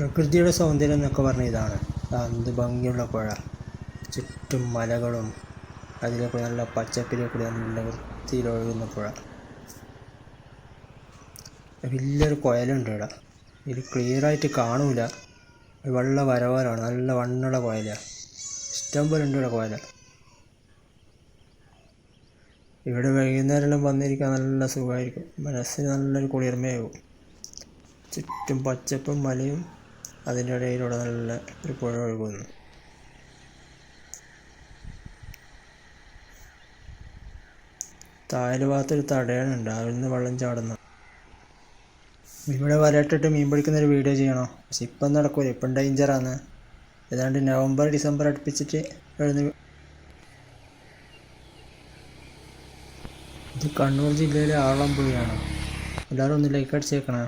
പ്രകൃതിയുടെ സൗന്ദര്യം എന്നൊക്കെ പറഞ്ഞ ഇതാണ്. എന്ത് ഭംഗിയുള്ള പുഴ. ചുറ്റും മലകളും അതിലെ കൂടെ നല്ല പച്ചപ്പിലെ കൂടി നല്ല വൃത്തിയിൽ ഒഴുകുന്ന പുഴ. വലിയൊരു കുഴലുണ്ട് ഇവിടെ. ഇത് ക്ലിയറായിട്ട് കാണൂല. വെള്ള വരവാലാണ്. നല്ല വണ്ണുള്ള കുഴലാണ് ഇഷ്ടം പോലെ ഉണ്ട് ഇവിടെ കുഴല ഇവിടെ വൈകുന്നേരമെല്ലാം വന്നിരിക്കാൻ നല്ല സുഖമായിരിക്കും. മനസ്സിന് നല്ലൊരു കുളിർമയാകും ചുറ്റും പച്ചപ്പും മലയും അതിന്റെ ഇടയിലൂടെ നല്ല ഒരു പുഴ ഒഴുകുന്നു താഴെ ഭാഗത്തൊരു തടയണുണ്ട് അതിൽ നിന്ന് വെള്ളം ചാടുന്നു. ഇവിടെ വലയിട്ടിട്ട് മീൻ പിടിക്കുന്ന ഒരു വീഡിയോ ചെയ്യണോ? പക്ഷെ ഇപ്പം നടക്കൂല. ഇപ്പം ഡേഞ്ചറാണ് ഏതാണ്ട് നവംബർ ഡിസംബർ അടുപ്പിച്ചിട്ട് എഴുന്ന ഇത് കണ്ണൂർ ജില്ലയിലെ ആളമ്പുഴയാണ് എല്ലാവരും ഒന്ന് ലൈക്ക് അടിച്ചേക്കണേ.